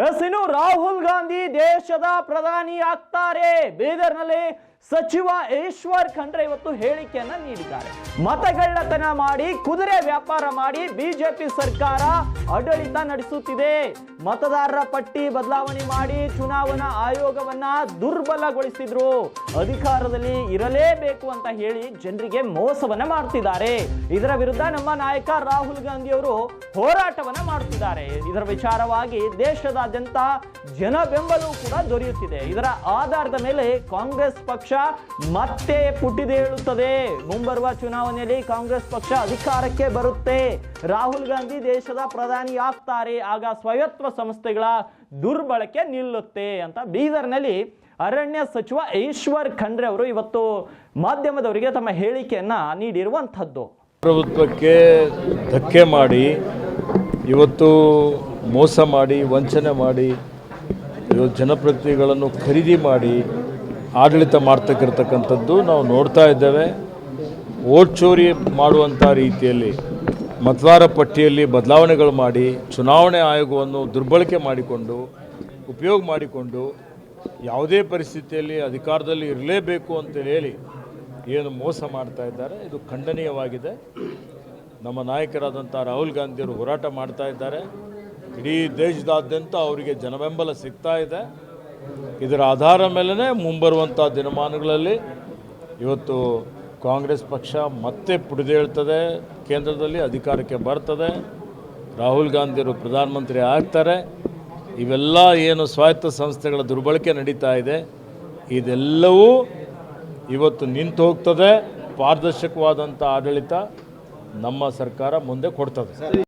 S Rahul Gandhi ದೇಶದ ಪ್ರಧಾನಿ ಆಗ್ತಾರೆ ಬೀದರ್ನಲ್ಲಿ ಸಚಿವ ಈಶ್ವರ್ ಖಂಡ್ರೆ ಇವತ್ತು ಹೇಳಿಕೆಯನ್ನ ನೀಡಿದ್ದಾರೆ. ಮತಗಳ್ಳತನ ಮಾಡಿ, ಕುದುರೆ ವ್ಯಾಪಾರ ಮಾಡಿ ಬಿಜೆಪಿ ಸರ್ಕಾರ ಆಡಳಿತ ನಡೆಸುತ್ತಿದೆ. ಮತದಾರರ ಪಟ್ಟಿ ಬದಲಾವಣೆ ಮಾಡಿ ಚುನಾವಣಾ ಆಯೋಗವನ್ನ ದುರ್ಬಲಗೊಳಿಸಿದ್ರು. ಅಧಿಕಾರದಲ್ಲಿ ಇರಲೇಬೇಕು ಅಂತ ಹೇಳಿ ಜನರಿಗೆ ಮೋಸವನ್ನ ಮಾಡ್ತಿದ್ದಾರೆ. ಇದರ ವಿರುದ್ಧ ನಮ್ಮ ನಾಯಕ ರಾಹುಲ್ ಗಾಂಧಿ ಅವರು ಹೋರಾಟವನ್ನ ಮಾಡುತ್ತಿದ್ದಾರೆ ಇದರ ವಿಚಾರವಾಗಿ ದೇಶದಾದ್ಯಂತ ಜನ ಬೆಂಬಲವೂ ಕೂಡ ದೊರೆಯುತ್ತಿದೆ. ಇದರ ಆಧಾರದ ಮೇಲೆ ಕಾಂಗ್ರೆಸ್ ಪಕ್ಷ ಮತ್ತೆ ಪುಟಿದೇಳುತ್ತದೆ ಮುಂಬರುವ ಚುನಾವಣೆಯಲ್ಲಿ ಕಾಂಗ್ರೆಸ್ ಪಕ್ಷ ಅಧಿಕಾರಕ್ಕೆ ಬರುತ್ತೆ. ರಾಹುಲ್ ಗಾಂಧಿ ದೇಶದ ಪ್ರಧಾನಿ ಆಗ್ತಾರೆ. ಆಗ ಸ್ವಾಯತ್ವ ಸಂಸ್ಥೆಗಳ ದುರ್ಬಳಕೆ ನಿಲ್ಲುತ್ತೆ ಅಂತ ಬೀದರ್ನಲ್ಲಿ ಅರಣ್ಯ ಸಚಿವ ಈಶ್ವರ್ ಖಂಡ್ರೆ ಅವರು ಇವತ್ತು ಮಾಧ್ಯಮದವರಿಗೆ ತಮ್ಮ ಹೇಳಿಕೆಯನ್ನ ನೀಡಿರುವಂಥದ್ದು. ಪ್ರಭುತ್ವಕ್ಕೆ ಧಕ್ಕೆ ಮಾಡಿ, ಇವತ್ತು ಮೋಸ ಮಾಡಿ, ವಂಚನೆ ಮಾಡಿ ಜನಪ್ರತಿನಿಧಿಗಳನ್ನು ಖರೀದಿ ಮಾಡಿ ಆಡಳಿತ ಮಾಡ್ತಕ್ಕಿರ್ತಕ್ಕಂಥದ್ದು ನಾವು ನೋಡ್ತಾ ಇದ್ದೇವೆ. ಓಟ್ ಚೋರಿ ಮಾಡುವಂಥ ರೀತಿಯಲ್ಲಿ, ಮತದಾರ ಪಟ್ಟಿಯಲ್ಲಿ ಬದಲಾವಣೆಗಳು ಮಾಡಿ, ಚುನಾವಣೆ ಆಯೋಗವನ್ನು ದುರ್ಬಳಕೆ ಮಾಡಿಕೊಂಡು, ಉಪಯೋಗ ಮಾಡಿಕೊಂಡು ಯಾವುದೇ ಪರಿಸ್ಥಿತಿಯಲ್ಲಿ ಅಧಿಕಾರದಲ್ಲಿ ಇರಲೇಬೇಕು ಅಂತೇಳಿ ಹೇಳಿ ಏನು ಮೋಸ ಮಾಡ್ತಾ ಇದ್ದಾರೆ. ಇದು ಖಂಡನೀಯವಾಗಿದೆ. ನಮ್ಮ ನಾಯಕರಾದಂಥ ರಾಹುಲ್ ಗಾಂಧಿಯವರು ಹೋರಾಟ ಮಾಡ್ತಾ ಇದ್ದಾರೆ. ಇಡೀ ದೇಶದಾದ್ಯಂತ ಅವರಿಗೆ ಜನಬೆಂಬಲ ಸಿಗ್ತಾ ಇದೆ. ಇದರ ಆಧಾರ ಮೇಲೇ ಮುಂಬರುವಂಥ ದಿನಮಾನಗಳಲ್ಲಿ ಇವತ್ತು ಕಾಂಗ್ರೆಸ್ ಪಕ್ಷ ಮತ್ತೆ ಪುಡಿದೇಳ್ತದೆ ಕೇಂದ್ರದಲ್ಲಿ ಅಧಿಕಾರಕ್ಕೆ ಬರ್ತದೆ. ರಾಹುಲ್ ಗಾಂಧಿಯವರು ಪ್ರಧಾನಮಂತ್ರಿ ಆಗ್ತಾರೆ. ಇವೆಲ್ಲ ಏನು ಸ್ವಾಯತ್ತ ಸಂಸ್ಥೆಗಳ ದುರ್ಬಳಕೆ ನಡೀತಾ ಇದೆ. ಇದೆಲ್ಲವೂ ಇವತ್ತು ನಿಂತು ಹೋಗ್ತದೆ. ಪಾರದರ್ಶಕವಾದಂಥ ಆಡಳಿತ ನಮ್ಮ ಸರ್ಕಾರ ಮುಂದೆ ಕೊಡ್ತದೆ.